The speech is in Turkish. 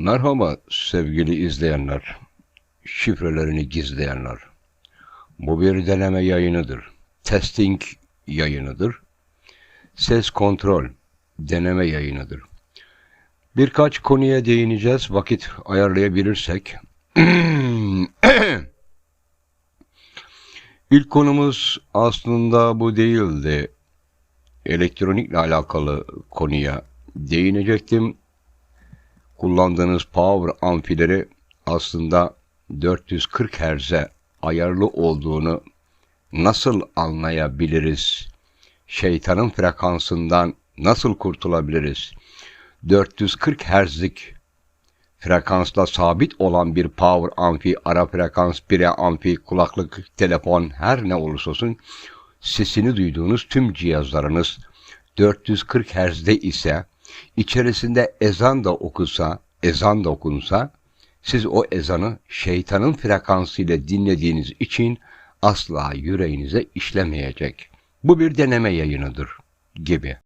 Merhaba sevgili izleyenler, şifrelerini gizleyenler. Bu bir deneme yayınıdır. Testing yayınıdır. Ses kontrol deneme yayınıdır. Birkaç konuya değineceğiz vakit ayarlayabilirsek. İlk konumuz aslında bu değildi. Elektronikle alakalı konuya değinecektim kullandığınız power amfileri aslında 440 Hz'e ayarlı olduğunu nasıl anlayabiliriz? Şeytanın frekansından nasıl kurtulabiliriz? 440 Hz'lik frekansla sabit olan bir power amfi, ara frekans, pire amfi, kulaklık, telefon her ne olursa olsun sesini duyduğunuz tüm cihazlarınız 440 Hz'de ise içerisinde ezan da okusa, ezan da okunsa, siz o ezanı şeytanın frekansı ile dinlediğiniz için asla yüreğinize işlemeyecek. Bu bir deneme yayınıdır gibi.